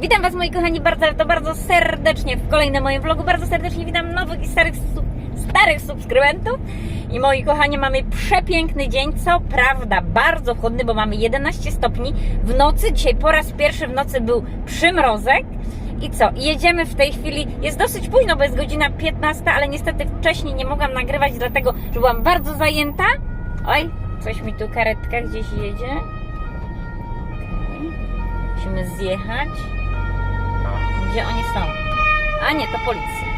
Witam Was moi kochani bardzo, to bardzo serdecznie w kolejnym moim vlogu. Bardzo serdecznie witam nowych i starych, starych subskrybentów. I moi kochani, mamy przepiękny dzień, co prawda bardzo chłodny, bo mamy 11 stopni w nocy. Dzisiaj po raz pierwszy w nocy był przymrozek. I co? Jedziemy w tej chwili. Jest dosyć późno, bo jest godzina 15, ale niestety wcześniej nie mogłam nagrywać, dlatego że byłam bardzo zajęta. Oj, coś mi tu karetka gdzieś jedzie. Okej. Musimy zjechać. Gdzie oni są? A nie, to policja.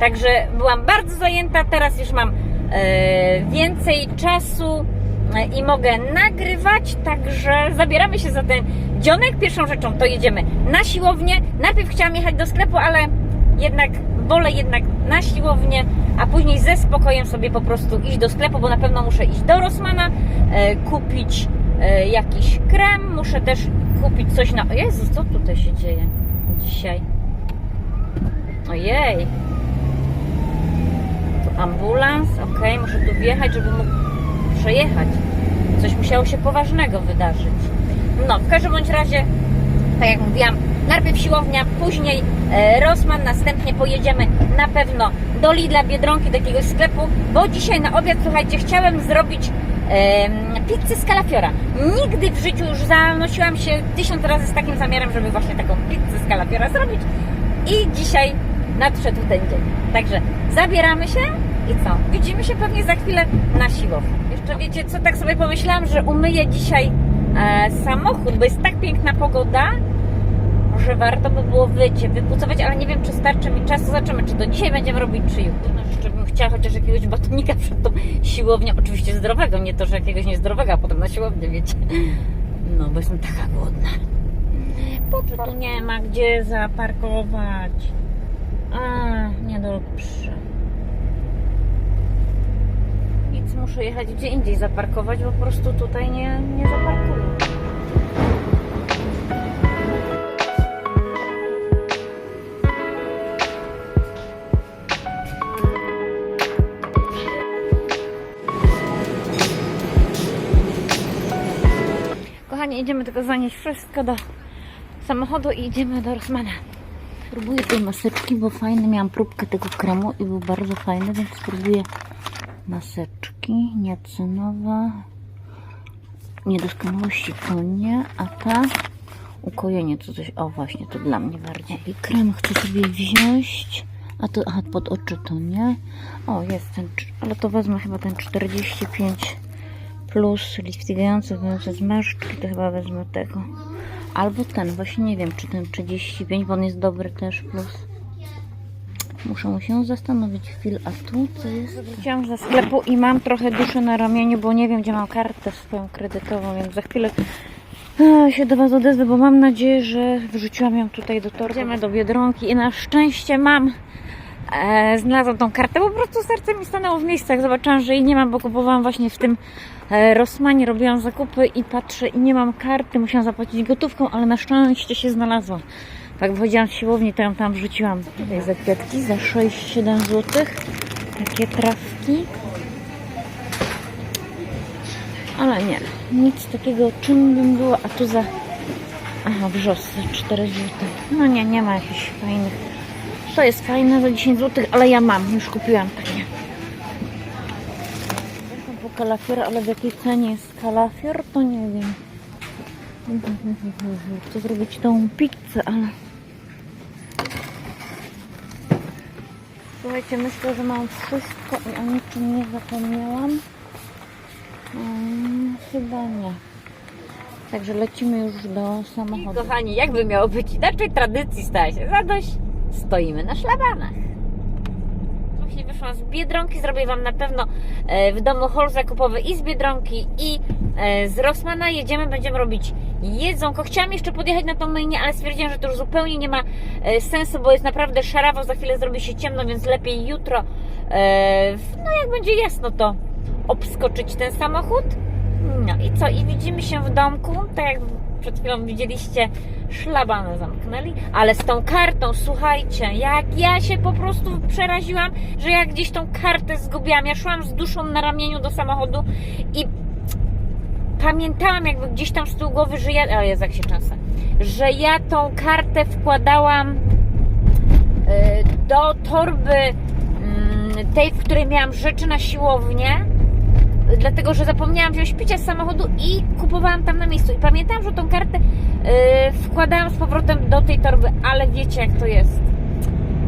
Także byłam bardzo zajęta, teraz już mam e, więcej czasu e, i mogę nagrywać, także zabieramy się za ten dzionek. Pierwszą rzeczą to jedziemy na siłownię. Najpierw chciałam jechać do sklepu, ale jednak wolę jednak na siłownię, a później ze spokojem sobie po prostu iść do sklepu, bo na pewno muszę iść do Rossmana, e, kupić jakiś krem, muszę też kupić coś na... Jezus, co tutaj się dzieje dzisiaj? Ojej. Tu ambulans, ok, muszę tu wjechać, żeby mógł przejechać. Coś musiało się poważnego wydarzyć. No, w każdym bądź razie, tak jak mówiłam, najpierw siłownia, później e, Rossmann, następnie pojedziemy na pewno do Lidla, Biedronki, do jakiegoś sklepu, bo dzisiaj na obiad, słuchajcie, chciałem zrobić pizzę z kalafiora. Nigdy w życiu już zanosiłam się tysiąc razy z takim zamiarem, żeby właśnie taką pizzę z kalafiora zrobić i dzisiaj nadszedł ten dzień. Także zabieramy się i co? Widzimy się pewnie za chwilę na siłowni. Jeszcze wiecie co, tak sobie pomyślałam, że umyję dzisiaj e, samochód, bo jest tak piękna pogoda, że warto by było wycie, wypucować, ale nie wiem, czy starczy mi czasu. Zobaczymy, czy to dzisiaj będziemy robić, czy jutro. No, jeszcze bym chciała chociaż jakiegoś batonika przed tą siłownią, oczywiście zdrowego, nie to, że jakiegoś niezdrowego, a potem na siłownię, wiecie. No, bo jestem taka głodna. Co tu nie ma gdzie zaparkować? A, niedobrze. Nic, muszę jechać gdzie indziej zaparkować, bo po prostu tutaj nie, nie zaparkuję. Idziemy tylko zanieść wszystko do samochodu i idziemy do Rosmana. Spróbuję tej maseczki, bo fajny, miałam próbkę tego kremu i był bardzo fajny, więc spróbuję maseczki, niacynowa, niedoskonałości to nie, a ta ukojenie to coś, o właśnie, to dla mnie bardziej. I krem chcę sobie wziąć, a to, aha, pod oczy to nie. O, jest ten, ale to wezmę chyba ten 45 plus liftingający, wyjący zmarszczki, to chyba wezmę tego. Albo ten, właśnie nie wiem, czy ten 35, bo on jest dobry też, plus muszę się zastanowić chwilę, a tu co jest? Wróciłam ze sklepu i mam trochę duszy na ramieniu, bo nie wiem, gdzie mam kartę swoją kredytową, więc za chwilę się do Was odezwę, bo mam nadzieję, że wrzuciłam ją tutaj do torby. Idziemy do Biedronki i na szczęście mam e, znalazłam tą kartę, po prostu serce mi stanęło w miejscach. Zobaczyłam, że jej nie mam, bo kupowałam właśnie w tym e, Rossmanie, robiłam zakupy i patrzę i nie mam karty, musiałam zapłacić gotówką, ale na szczęście się znalazła. Tak wychodziłam z siłowni, to ją tam wrzuciłam. Tutaj za kwiatki, za 6-7 zł. Takie trawki. Ale nie, nic takiego czym bym była, a tu za... Aha, wrzos za 4 zł. No nie, nie ma jakichś fajnych. To jest fajne za 10 zł, ale ja mam, już kupiłam takie. Po kalafior, ale w jakiej cenie jest kalafior, to nie wiem. Chcę zrobić tą pizzę, ale... Słuchajcie, myślę, że mam wszystko i o niczym nie zapomniałam. Hmm, chyba nie. Także lecimy już do samochodu. Kochani, jakby miało być inaczej, tradycji stała się zadość. Stoimy na szlabanach. Właśnie wyszłam z Biedronki, zrobię Wam na pewno e, w domu haul zakupowy i z Biedronki i e, z Rossmana. Jedziemy, będziemy robić jedzonko. Chciałam jeszcze podjechać na tą myjnię, ale stwierdziłam, że to już zupełnie nie ma e, sensu, bo jest naprawdę szarawo, za chwilę zrobi się ciemno, więc lepiej jutro, no jak będzie jasno, to obskoczyć ten samochód. No i co? I widzimy się w domku, tak jak przed chwilą widzieliście, szlabany zamknęli, ale z tą kartą, słuchajcie, jak ja się po prostu przeraziłam, że ja gdzieś tą kartę zgubiłam. Ja szłam z duszą na ramieniu do samochodu i pamiętałam jakby gdzieś tam z tyłu głowy, że ja, ale jest jak się czasem, że ja tą kartę wkładałam y, do torby mm, tej, w której miałam rzeczy na siłownię, dlatego że zapomniałam wziąć picia z samochodu i kupowałam tam na miejscu. I pamiętam, że tą kartę y, wkładałam z powrotem do tej torby, ale wiecie jak to jest.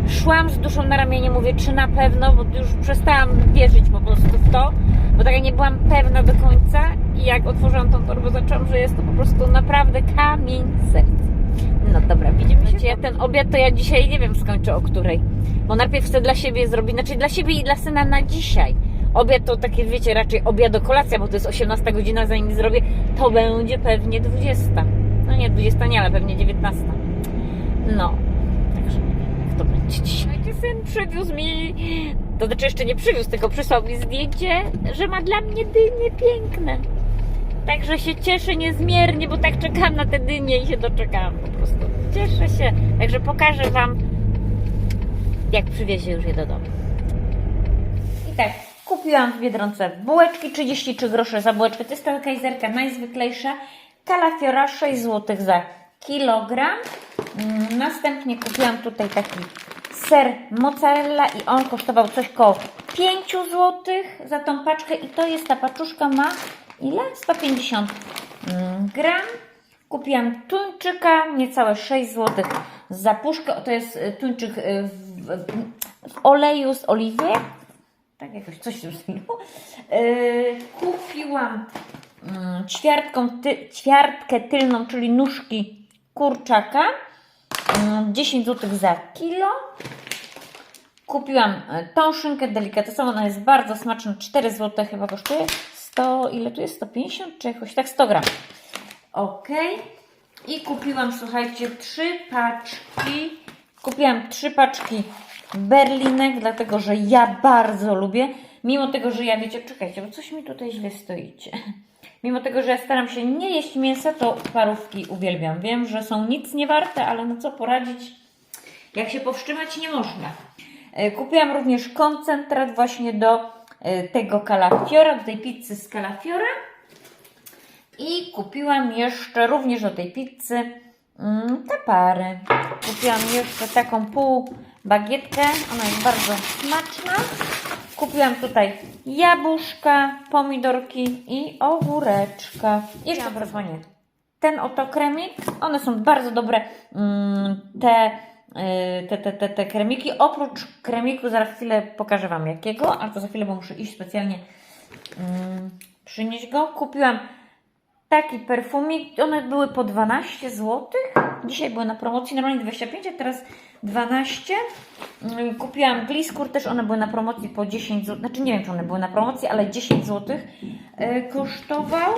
Szłam z duszą na ramieniu, mówię, czy na pewno, bo już przestałam wierzyć po prostu w to, bo tak nie byłam pewna do końca i jak otworzyłam tą torbę, zaczęłam, że jest to po prostu naprawdę kamień serca. No dobra, widzimy się. Ja ten obiad to ja dzisiaj nie wiem skończę o której, bo najpierw chcę dla siebie zrobić, znaczy dla siebie i dla syna na dzisiaj. Obiad to takie, wiecie, raczej obiad do kolacja, bo to jest 18 godzina, zanim zrobię, to będzie pewnie 20. No nie, 20 nie, ale pewnie 19. No, także nie wiem, jak to będzie dzisiaj. Syn przywiózł mi, to znaczy jeszcze nie przywiózł, tylko przysłał mi zdjęcie, że ma dla mnie dynie piękne. Także się cieszę niezmiernie, bo tak czekam na te dynie i się doczekałam po prostu. Cieszę się. Także pokażę Wam, jak przywiezie już je do domu. Kupiłam w Biedronce bułeczki, 33 grosze za bułeczkę. To jest ta kajzerka najzwyklejsza. Kalafiora 6 zł za kilogram. Mm, Następnie kupiłam tutaj taki ser mozzarella i on kosztował coś koło 5 zł za tą paczkę i to jest ta paczuszka ma ile? 150 mm, gram. Kupiłam tuńczyka, niecałe 6 zł za puszkę. To jest y, tuńczyk y, w, w oleju z oliwy. Tak jakoś coś w tym stylu. Yy, kupiłam mm, ćwiartką, ty, ćwiartkę tylną, czyli nóżki kurczaka. Mm, 10 zł za kilo. Kupiłam e, tą szynkę delikatesową, ona jest bardzo smaczna, 4 zł chyba kosztuje. 100, ile tu jest? 150 czy jakoś tak 100 gram. Ok. I kupiłam, słuchajcie, trzy paczki. Kupiłam trzy paczki berlinek, dlatego że ja bardzo lubię. Mimo tego, że ja wiecie, czekajcie, bo coś mi tutaj źle stoicie. Mimo tego, że ja staram się nie jeść mięsa, to parówki uwielbiam. Wiem, że są nic nie warte, ale no co poradzić, jak się powstrzymać nie można. E, Kupiłam również koncentrat właśnie do e, tego kalafiora, do tej pizzy z kalafiora. I kupiłam jeszcze również do tej pizzy mm, te pary. Kupiłam jeszcze taką pół bagietkę. Ona jest bardzo smaczna. Kupiłam tutaj jabłuszka, pomidorki i ogóreczka. Jeszcze wezwanie. Ten oto kremik. One są bardzo dobre. mm, Te, y, te, te, te, te kremiki. Oprócz kremiku, zaraz chwilę pokażę Wam jakiego, ale to za chwilę, bo muszę iść specjalnie mm, przynieść go. Kupiłam taki perfumik. One były po 12 zł. Dzisiaj były na promocji, normalnie 25, a teraz 12. Mm, Kupiłam Gliskur, też one były na promocji po 10 zł. Znaczy nie wiem, czy one były na promocji, ale 10 zł e, kosztował.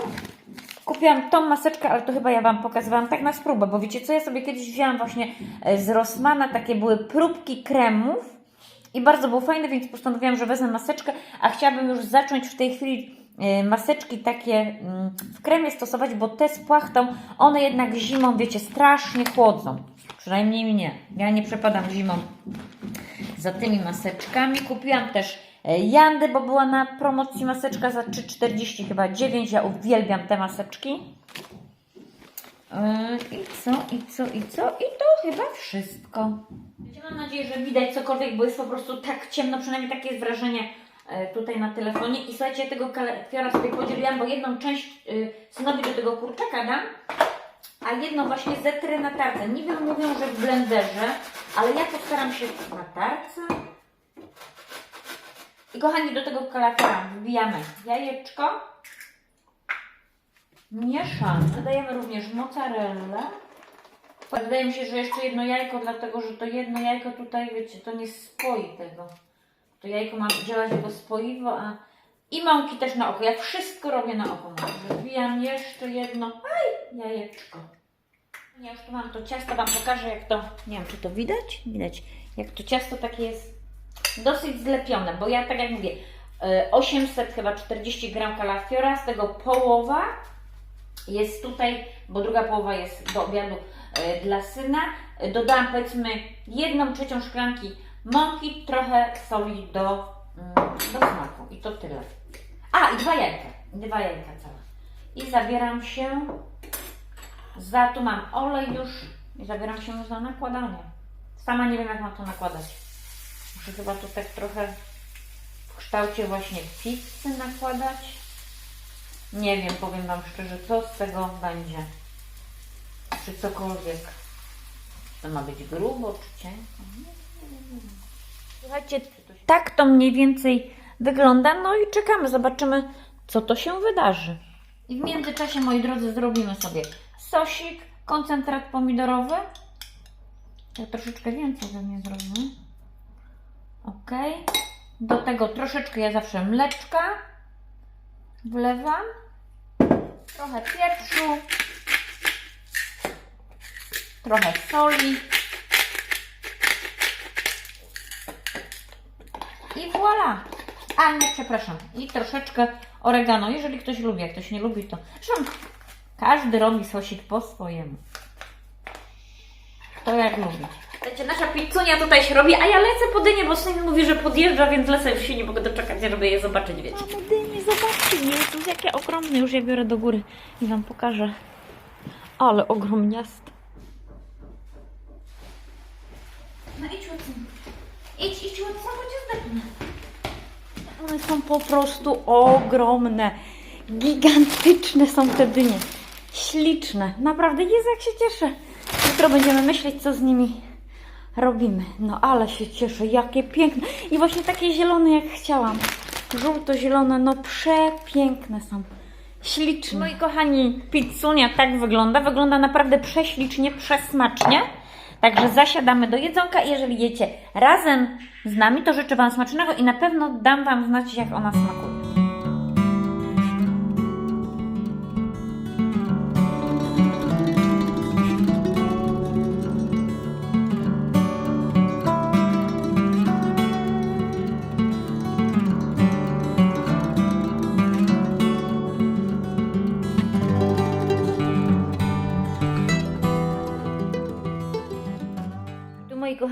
Kupiłam tą maseczkę, ale to chyba ja Wam pokazywałam tak na spróbę, bo wiecie co, ja sobie kiedyś wzięłam właśnie e, z Rossmana, takie były próbki kremów i bardzo był fajny, więc postanowiłam, że wezmę maseczkę, a chciałabym już zacząć w tej chwili maseczki takie mm, w kremie stosować, bo te z płachtą, one jednak zimą, wiecie, strasznie chłodzą. Przynajmniej mnie. Ja nie przepadam zimą za tymi maseczkami. Kupiłam też e, Jandę, bo była na promocji maseczka za 3,40 chyba 9. Ja uwielbiam te maseczki. Yy, I co, i co, i co? I to chyba wszystko. Mam nadzieję, że widać cokolwiek, bo jest po prostu tak ciemno, przynajmniej takie jest wrażenie e, tutaj na telefonie. I słuchajcie, ja tego kalafiora sobie podzieliłam, bo jedną część y, synowi do tego kurczaka dam, a jedną właśnie zetrę na tarce. Niby mówią, że w blenderze, ale ja postaram się na tarce. I kochani, do tego kalafiora wbijamy jajeczko. Mieszamy. Dodajemy również mozzarellę. Wydaje mi się, że jeszcze jedno jajko, dlatego że to jedno jajko tutaj, wiecie, to nie spoi tego. To jajko ma działać jako spoiwo, a i mąki też na oko. Ja wszystko robię na oko. Wbijam jeszcze jedno. Aj, jajeczko. Ja już tu mam to ciasto, Wam pokażę jak to, nie wiem czy to widać? Widać. Jak to ciasto takie jest dosyć zlepione, bo ja tak jak mówię, e, 800 chyba 40 gram kalafiora, z tego połowa jest tutaj, bo druga połowa jest do obiadu e, dla syna. E, Dodałam powiedzmy jedną trzecią szklanki mąki, trochę soli do, mm, do smaku i to tyle. A i dwa jajka, dwa jajka całe. I zabieram się Za tu mam olej już i zabieram się za nakładanie. Sama nie wiem, jak mam to nakładać. Muszę chyba tu tak trochę w kształcie właśnie pizzy nakładać. Nie wiem, powiem Wam szczerze, co z tego będzie. Czy cokolwiek. To ma być grubo, czy cienko? Nie, nie, nie, nie. Słuchajcie, tak to mniej więcej wygląda. No i czekamy, zobaczymy, co to się wydarzy. I w międzyczasie, moi drodzy, zrobimy sobie sosik, koncentrat pomidorowy. Ja troszeczkę więcej pewnie zrobimy. Ok. Do tego troszeczkę ja zawsze mleczka wlewam. Trochę pieprzu. Trochę soli. I voilà. A nie, przepraszam. I troszeczkę oregano, jeżeli ktoś lubi. Jak ktoś nie lubi, to zresztą każdy robi sosik po swojemu. To jak lubi. Wiecie, nasza pizzunia tutaj się robi, a ja lecę po dynię, bo syn mówi, że podjeżdża, więc lecę już się nie mogę doczekać, żeby je zobaczyć, wiecie. Mamo, dynie, zobaczcie, Jezus, jakie ogromne. Już je biorę do góry i Wam pokażę. Ale ogromniaste. Są po prostu ogromne. Gigantyczne są te dynie. Śliczne. Naprawdę, Jezu, jak się cieszę. Jutro będziemy myśleć, co z nimi robimy. No ale się cieszę, jakie piękne. I właśnie takie zielone, jak chciałam. Żółto-zielone, no przepiękne są. Śliczne. Moi kochani, pizzunia tak wygląda. Wygląda naprawdę prześlicznie, przesmacznie. Także zasiadamy do jedzonka i jeżeli jecie razem z nami, to życzę Wam smacznego i na pewno dam Wam znać, jak ona smakuje.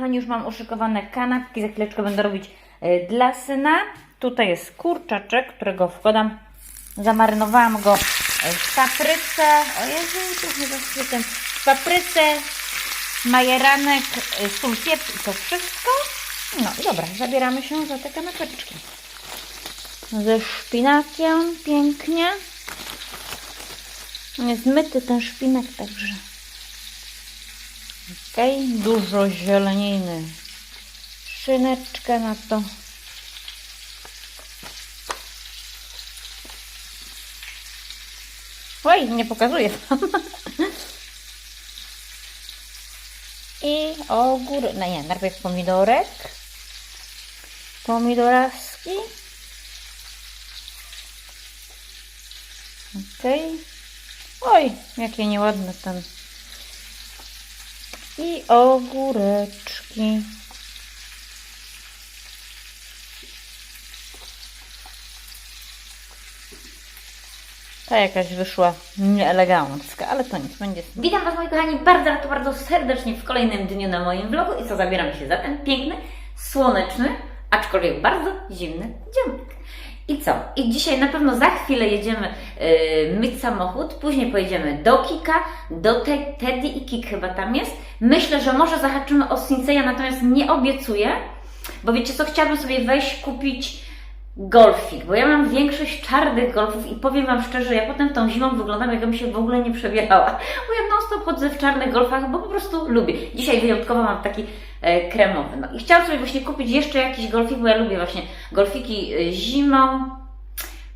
Kochani już mam uszykowane kanapki, za chwileczkę będę robić e, dla syna. Tutaj jest kurczaczek, którego wkładam. Zamarynowałam go e, w papryce. O Jezu, trochę zaschniętem. W papryce, majeranek, e, sól, pieprz i to wszystko. No i dobra, zabieramy się za te kanapeczki. Ze szpinakiem pięknie. Jest myty ten szpinak, także... Okej, dużo zieleniny. Szyneczkę na to. Oj, nie pokazuję wam. I ogór, no nie, najpierw pomidorek. Pomidoraski. Okej. Oj, jakie nieładne ten i ogóreczki. Ta jakaś wyszła nieelegancka, ale to nic, będzie. Witam Was moi kochani bardzo, to bardzo serdecznie w kolejnym dniu na moim vlogu i co zabieram się za ten piękny, słoneczny, aczkolwiek bardzo zimny dzionek. I co? I dzisiaj na pewno za chwilę jedziemy yy, myć samochód, później pojedziemy do Kika, do te Teddy i Kik chyba tam jest. Myślę, że może zahaczymy o Sinseya, natomiast nie obiecuję, bo wiecie co, chciałabym sobie wejść kupić golfik, bo ja mam większość czarnych golfów i powiem Wam szczerze, ja potem tą zimą wyglądam, jakbym się w ogóle nie przebierała, bo ja non stop chodzę w czarnych golfach, bo po prostu lubię. Dzisiaj wyjątkowo mam taki e, kremowy. No i chciałam sobie właśnie kupić jeszcze jakiś golfik, bo ja lubię właśnie golfiki e, zimą,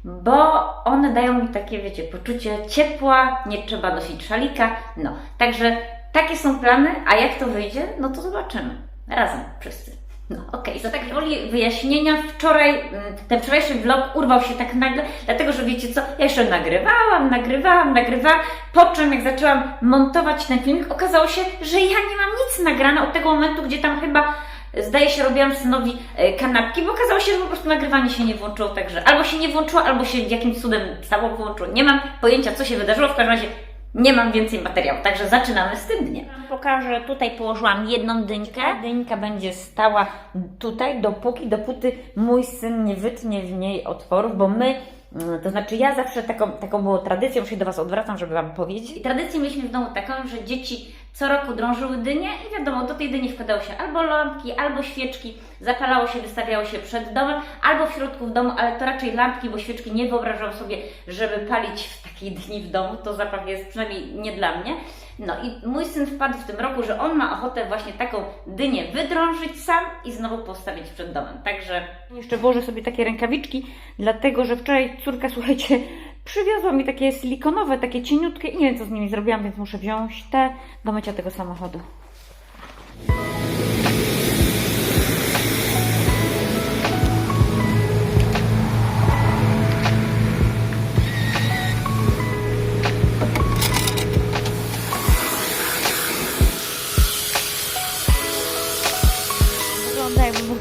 bo one dają mi takie, wiecie, poczucie ciepła, nie trzeba nosić szalika, no. Także takie są plany, a jak to wyjdzie, no to zobaczymy. Razem wszyscy. No okej, za tak woli wyjaśnienia, wczoraj, mm, ten wczorajszy vlog urwał się tak nagle, dlatego że wiecie co, ja jeszcze nagrywałam, nagrywałam, nagrywałam, po czym jak zaczęłam montować ten filmik, okazało się, że ja nie mam nic nagrane od tego momentu, gdzie tam chyba, zdaje się, robiłam synowi e, kanapki, bo okazało się, że po prostu nagrywanie się nie włączyło, także albo się nie włączyło, albo się jakimś cudem samo włączyło. Nie mam pojęcia, co się wydarzyło, w każdym razie nie mam więcej materiału, także zaczynamy z tym dniem. Pokażę, tutaj położyłam jedną dyńkę. Dyńka będzie stała tutaj, dopóki, dopóty mój syn nie wytnie w niej otworów, bo my To znaczy, ja zawsze taką, taką było tradycją, się do Was odwracam, żeby Wam powiedzieć. Tradycję mieliśmy w domu taką, że dzieci co roku drążyły dynię i wiadomo, do tej dyni wkładało się albo lampki, albo świeczki, zapalało się, wystawiało się przed domem, albo w środku w domu, ale to raczej lampki, bo świeczki nie wyobrażam sobie, żeby palić w takiej dyni w domu. To zabaw jest przynajmniej nie dla mnie. No i mój syn wpadł w tym roku, że on ma ochotę właśnie taką dynię wydrążyć sam i znowu postawić przed domem. Także jeszcze włożę sobie takie rękawiczki, dlatego że wczoraj córka, słuchajcie, przywiozła mi takie silikonowe, takie cieniutkie i nie wiem co z nimi zrobiłam, więc muszę wziąć te do mycia tego samochodu.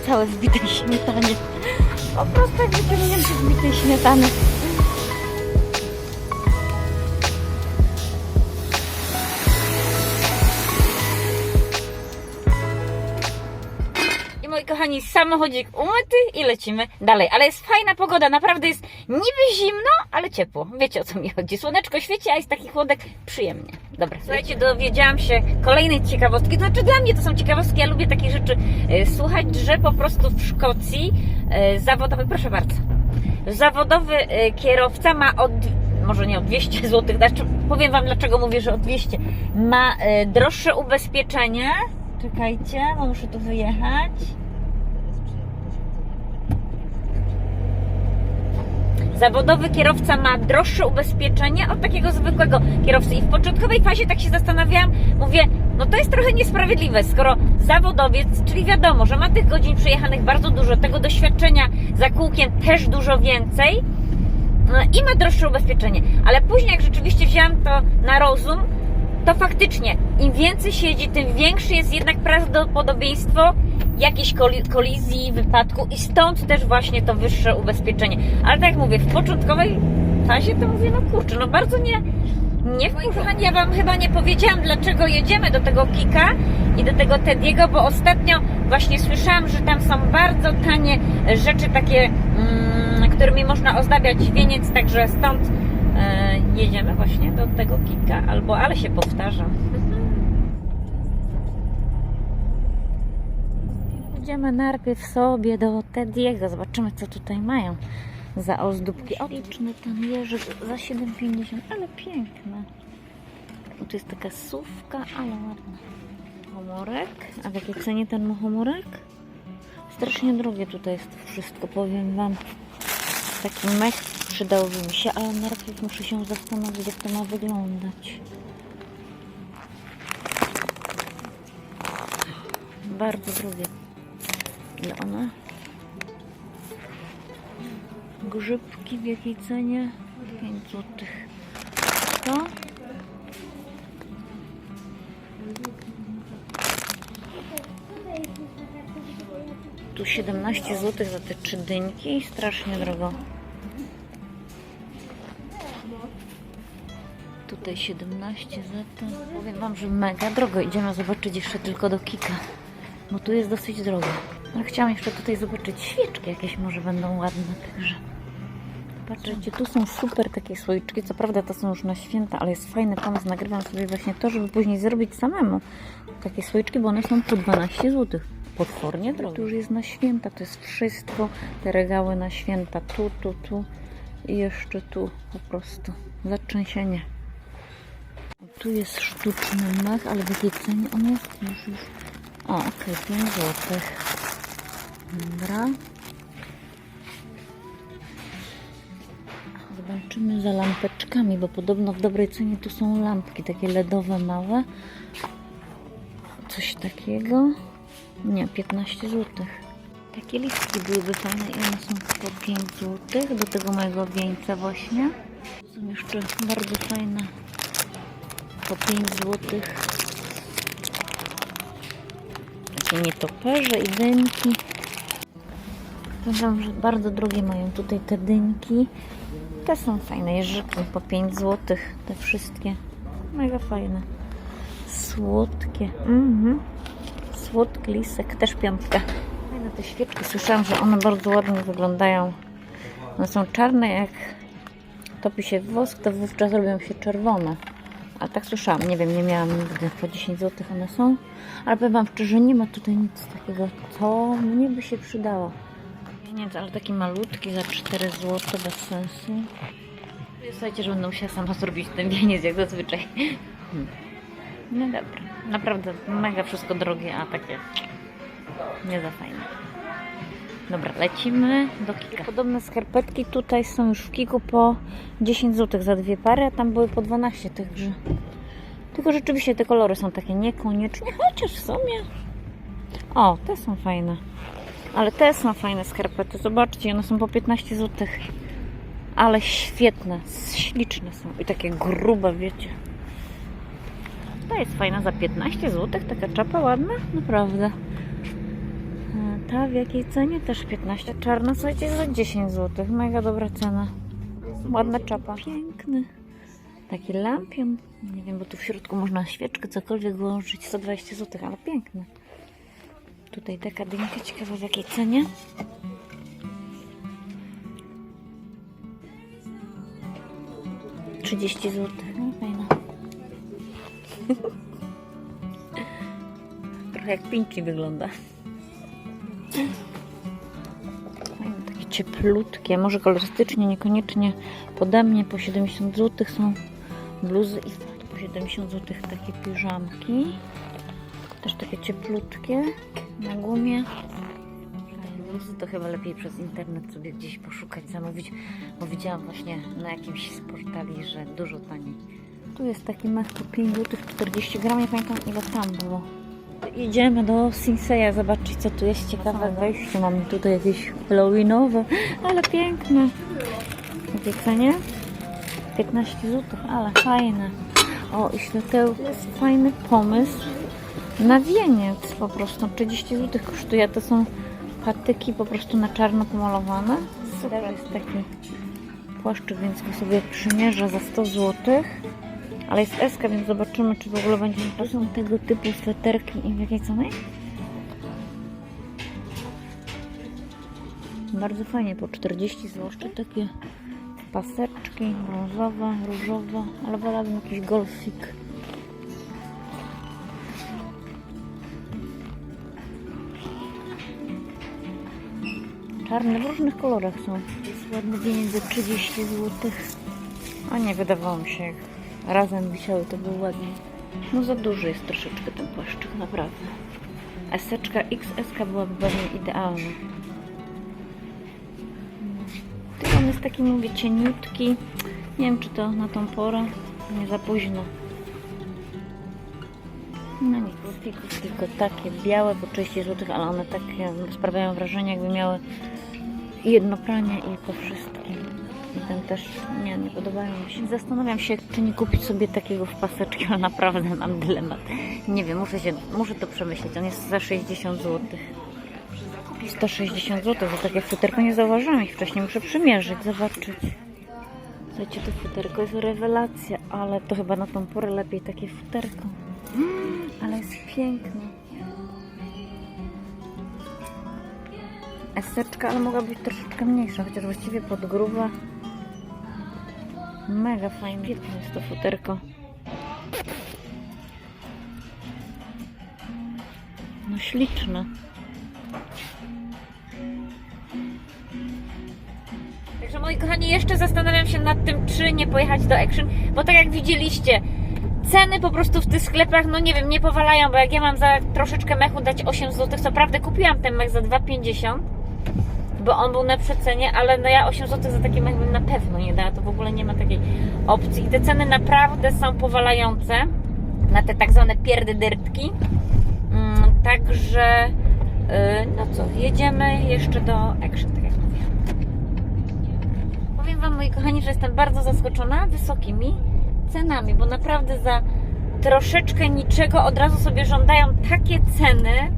Wygląda jakby był cały w bitej śmietanie. Po prostu jak wyciągnięty z bitej śmietany. Kochani, samochodzik umyty i lecimy dalej. Ale jest fajna pogoda, naprawdę jest niby zimno, ale ciepło. Wiecie o co mi chodzi. Słoneczko świeci, a jest taki chłodek przyjemnie. Dobra, słuchajcie, dowiedziałam się kolejnej ciekawostki. To znaczy dla mnie to są ciekawostki, ja lubię takich rzeczy e, słuchać, że po prostu w Szkocji e, zawodowy, proszę bardzo, zawodowy e, kierowca ma od może nie o 200 zł, znaczy powiem Wam dlaczego mówię, że o 200 ma droższe ubezpieczenie czekajcie, bo muszę tu wyjechać Zawodowy kierowca ma droższe ubezpieczenie od takiego zwykłego kierowcy. I w początkowej fazie tak się zastanawiałam, mówię, no to jest trochę niesprawiedliwe, skoro zawodowiec, czyli wiadomo, że ma tych godzin przejechanych bardzo dużo, tego doświadczenia za kółkiem też dużo więcej no i ma droższe ubezpieczenie. Ale później, jak rzeczywiście wzięłam to na rozum, to faktycznie im więcej siedzi, tym większe jest jednak prawdopodobieństwo jakiejś koli- kolizji, wypadku i stąd też właśnie to wyższe ubezpieczenie. Ale tak jak mówię, w początkowej fazie to mówię, no kurczę, no bardzo nie, nie Moi kochani, ja Wam chyba nie powiedziałam, dlaczego jedziemy do tego Kika i do tego Tediego, bo ostatnio właśnie słyszałam, że tam są bardzo tanie rzeczy takie, mm, którymi można ozdabiać wieniec, także stąd e, jedziemy właśnie do tego Kika, albo, ale się powtarzam. Idziemy najpierw sobie do Tediego, zobaczymy co tutaj mają za ozdóbki. O, liczny ten jeżyk za 7,50, ale piękne. O, tu jest taka sówka, ale ładna. Homorek, a w jakiej cenie ten muchomorek? Strasznie drogie tutaj jest wszystko, powiem Wam. Taki mech przydałby mi się, ale najpierw muszę się zastanowić, jak to ma wyglądać. Bardzo drogie. One? Grzybki w jakiej cenie? 5 zł. To? Tu 17 zł za te trzy dynki. Strasznie drogo. Tutaj 17 za to. Powiem Wam, że mega drogo. Idziemy zobaczyć jeszcze tylko do Kika. Bo tu jest dosyć drogo. Ale chciałam jeszcze tutaj zobaczyć świeczki jakieś może będą ładne, także. Patrzcie, tu są super takie słoiczki. Co prawda to są już na święta, ale jest fajny pomysł. Nagrywam sobie właśnie to, żeby później zrobić samemu takie słoiczki, bo one są po 12 zł. Potwornie drogie. Tu już jest na święta, to jest wszystko. Te regały na święta. Tu, tu, tu i jeszcze tu po prostu. Zatrzęsienie. Tu jest sztuczny mech, ale w jakiej cenie on jest? Już, już. O, okej, 5 zł. Dobra. Zobaczymy za lampeczkami, bo podobno w dobrej cenie tu są lampki, takie LEDowe małe. Coś takiego. Nie, 15 zł. Takie listki byłyby fajne i one są po 5 zł. Do tego mojego wieńca właśnie. Są jeszcze bardzo fajne. Po 5 zł. Takie nietoperze i dynki. Powiem, że bardzo drogie mają tutaj te dynki. Te są fajne, jeżyki po 5 zł. Te wszystkie. Mega fajne. Słodkie. Mhm. Słodki lisek, też piątka. Fajne te świeczki. Słyszałam, że one bardzo ładnie wyglądają One są czarne, jak topi się wosk, to wówczas robią się czerwone. A tak słyszałam, nie wiem, nie miałam nigdy. Po 10 zł one są. Ale powiem Wam szczerze, nie ma tutaj nic takiego, co mnie by się przydało. Wieniec, ale taki malutki za 4 zł, bez sensu. Słuchajcie, że będę musiała sama zrobić ten wieniec, jak zazwyczaj. Hmm. No dobra, naprawdę mega wszystko drogie, a takie nie za fajne. Dobra, lecimy do Kika. Podobne skarpetki tutaj są już w Kiku po 10 zł za dwie pary, a tam były po 12, także... Tylko rzeczywiście te kolory są takie niekoniecznie, chociaż w sumie... O, te są fajne. Ale te są fajne skarpety, zobaczcie, one są po 15 zł. Ale świetne, śliczne są i takie grube, wiecie. Ta jest fajna za 15 zł, taka czapa ładna, naprawdę. A Ta w jakiej cenie? Też 15. Czarna, słuchajcie, za 10 zł. Mega dobra cena. Ładna czapa. Piękny. Taki lampion. Nie wiem, bo tu w środku można świeczkę, cokolwiek włożyć. 120 zł, ale piękny. Tutaj taka dynka, ciekawa w jakiej cenie. Trzydzieści zł. No fajna. Trochę jak pinci wygląda. Fajne, takie cieplutkie, może kolorystycznie, niekoniecznie pode mnie. Po 70 zł są bluzy i po 70 zł takie piżamki. Też takie cieplutkie na gumie. Bluzy to chyba lepiej przez internet sobie gdzieś poszukać, zamówić, bo widziałam właśnie na jakimś z portali, że dużo taniej. Tu jest taki mech po 5 zł 40 gram, nie pamiętam ile tam było. Idziemy do Sinseya zobaczyć co tu jest ciekawe wejście. Mamy tutaj jakieś halloweenowe, ale piękne. W jakiej cenie? 15 zł, ale fajne. O, i światełko. jest fajny pomysł na wieniec po prostu. 30 zł kosztuje. To są patyki po prostu na czarno pomalowane. Super. jest taki płaszczyk, więc go sobie przymierzę za 100 zł. Ale jest SK, więc zobaczymy, czy w ogóle będzie mi pasował tego typu sweterki i w jakiej cenie? Bardzo fajnie, po 40 zł. Takie paseczki brązowe, różowe, ale wolałabym jakiś golfik. Czarne w różnych kolorach są. Jest ładny wieniec za 30 zł. A nie, wydawało mi się, jak razem wisiały, to był ładnie. No za duży jest troszeczkę ten płaszczyk, naprawdę. Eseczka XS byłaby pewnie idealna. Tylko on jest taki, mówię, cieniutki. Nie wiem, czy to na tą porę nie za późno. No fikus tylko takie białe po 30 zł, ale one takie sprawiają wrażenie, jakby miały jedno pranie i po wszystkim. I ten też nie, nie podobają mi się. Zastanawiam się, czy nie kupić sobie takiego w paseczki, ale naprawdę mam dylemat. Nie wiem, muszę, się, muszę to przemyśleć. On jest za 60 zł. 160 zł za takie futerko nie zauważyłam ich wcześniej. Muszę przymierzyć, zobaczyć. Słuchajcie, to futerko jest rewelacja, ale to chyba na tą porę lepiej takie futerko. Mm, ale jest piękne. Eseczka, ale mogła być troszeczkę mniejsza, chociaż właściwie podgruwa. Mega fajne. Jest to futerko. No śliczne. Także moi kochani, jeszcze zastanawiam się nad tym, czy nie pojechać do Action, bo tak jak widzieliście, ceny po prostu w tych sklepach, no nie wiem, nie powalają, bo jak ja mam za troszeczkę mechu dać 8 zł, co prawda kupiłam ten mech za 2,50 bo on był na przecenie, ale no ja 8 zł za taki mech bym na pewno nie dała, to w ogóle nie ma takiej opcji. I te ceny naprawdę są powalające na te tak zwane pierdydyrtki. Mm, także, yy, no co, jedziemy jeszcze do Action, tak jak mówiłam. Powiem Wam, moi kochani, że jestem bardzo zaskoczona wysokimi cenami, bo naprawdę za troszeczkę niczego od razu sobie żądają takie ceny,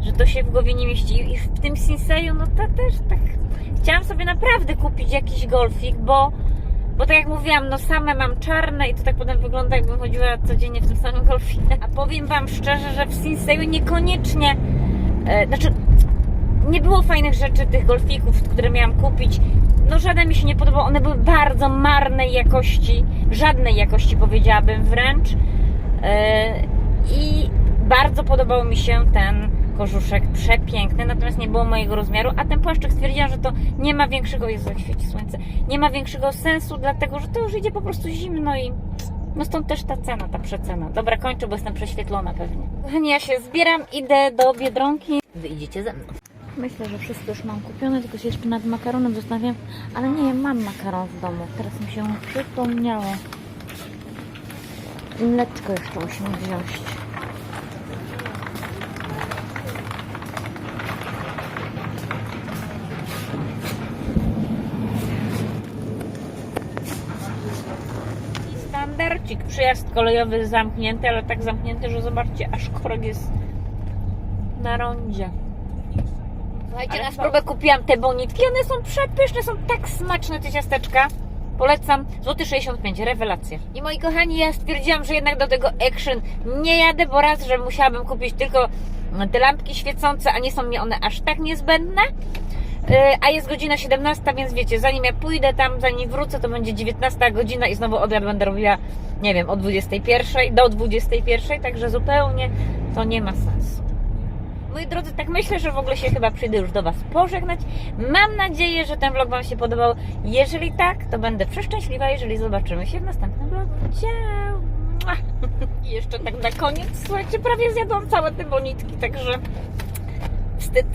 że to się w głowie nie mieści. I w tym Sinseju, no to też tak. Chciałam sobie naprawdę kupić jakiś golfik, bo, bo tak jak mówiłam, no same mam czarne i to tak potem wygląda, jakbym chodziła codziennie w tym samym golfinie. A powiem Wam szczerze, że w Sinseju niekoniecznie, e, znaczy nie było fajnych rzeczy tych golfików, które miałam kupić. No żaden mi się nie podobał. One były bardzo marnej jakości, żadnej jakości powiedziałabym wręcz. Yy, I bardzo podobał mi się ten kożuszek, przepiękny, natomiast nie było mojego rozmiaru, a ten płaszczyk stwierdziłam, że to nie ma większego, Jezu jak świeci słońce, nie ma większego sensu, dlatego, że to już idzie po prostu zimno i no stąd też ta cena, ta przecena. Dobra, kończę, bo jestem prześwietlona pewnie. Kochani, ja się zbieram, idę do Biedronki. Wy idziecie ze mną. Myślę, że wszystko już mam kupione, tylko się jeszcze nad makaronem zastanawiam, ale nie, mam makaron w domu. Teraz mi się przypomniało. Mleczko jeszcze musimy wziąć. Standardcik, przyjazd kolejowy zamknięty, ale tak zamknięty, że zobaczcie, aż korek jest na rondzie. Słuchajcie, na spróbę kupiłam te bonitki, one są przepyszne, są tak smaczne te ciasteczka. Polecam, złoty 65, rewelacja. I moi kochani, ja stwierdziłam, że jednak do tego action nie jadę, bo raz, że musiałabym kupić tylko te lampki świecące, a nie są mi one aż tak niezbędne. Yy, A jest godzina 17, więc wiecie, zanim ja pójdę tam, zanim wrócę, to będzie 19 godzina i znowu obiad będę robiła, nie wiem, o 21 do 21, także zupełnie to nie ma sensu. Moi drodzy, tak myślę, że w ogóle się chyba przyjdę już do Was pożegnać. Mam nadzieję, że ten vlog Wam się podobał. Jeżeli tak, to będę przeszczęśliwa, jeżeli zobaczymy się w następnym vlogu. Ciao! I jeszcze tak na koniec, słuchajcie, prawie zjadłam całe te bonitki, także wstyd.